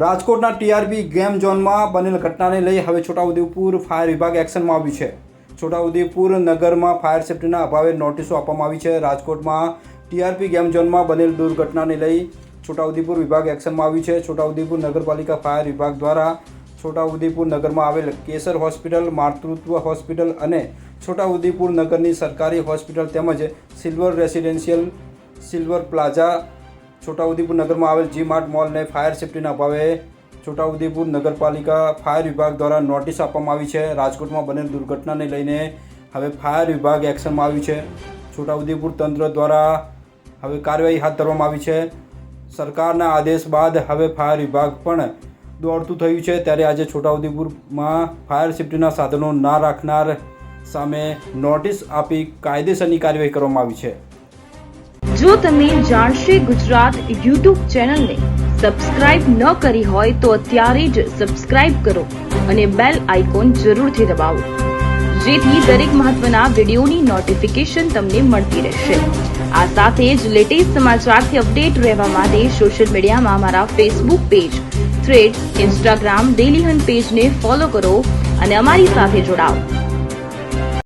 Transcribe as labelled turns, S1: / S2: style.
S1: રાજકોટના TRP game ઝોનમાં બનેલ ઘટનાને લઈ હવે છોટાઉદેપુર ફાયર વિભાગ એક્શનમાં આવ્યું છે. છોટાઉદેપુર નગરમાં ફાયર સેફ્ટીના અભાવે નોટિસો આપવામાં આવી છે. રાજકોટમાં ટીઆરપી ગેમ ઝોનમાં બનેલ દુર્ઘટનાને લઈ છોટાઉદેપુર વિભાગ એક્શનમાં આવ્યું છે. છોટાઉદેપુર નગરપાલિકા ફાયર વિભાગ દ્વારા છોટાઉદેપુર નગરમાં આવેલ કેસર હોસ્પિટલ, માતૃત્વ હોસ્પિટલ અને છોટાઉદેપુર નગરની સરકારી હોસ્પિટલ તેમજ silver residential silver plaza Chhotaudepur નગરમાં આવેલ જી માર્ટ મોલને ફાયર સેફટીના અભાવે છોટાઉદેપુર નગરપાલિકા ફાયર વિભાગ દ્વારા નોટિસ આપવામાં આવી છે. રાજકોટમાં બનેલ દુર્ઘટનાને લઈને હવે ફાયર વિભાગ એક્શનમાં આવ્યું છે. છોટાઉદેપુર તંત્ર દ્વારા હવે કાર્યવાહી હાથ ધરવામાં આવી છે. સરકારના આદેશ બાદ હવે ફાયર વિભાગ પણ દોડતું થયું છે. ત્યારે આજે છોટાઉદેપુરમાં ફાયર સેફટીના સાધનો ના રાખનાર સામે નોટિસ આપી કાયદેસરની કાર્યવાહી કરવામાં આવી છે.
S2: જો તમે જાણશે ગુજરાત યુટ્યુબ ચેનલને સબસ્ક્રાઇબ ન કરી હોય તો અત્યારે જ સબસ્ક્રાઇબ કરો અને બેલ આઇકોન જરૂરથી દબાવો. જેથી દરેક મહત્વના વિડીયોની નોટિફિકેશન તમને મળતી રહેશે. આ સાથે જ લેટેસ્ટ સમાચારથી અપડેટ રહેવા માટે સોશિયલ મીડિયામાં અમારા Facebook page thread Instagram daily hunt પેજને ફોલો કરો અને અમારી સાથે જોડાઓ.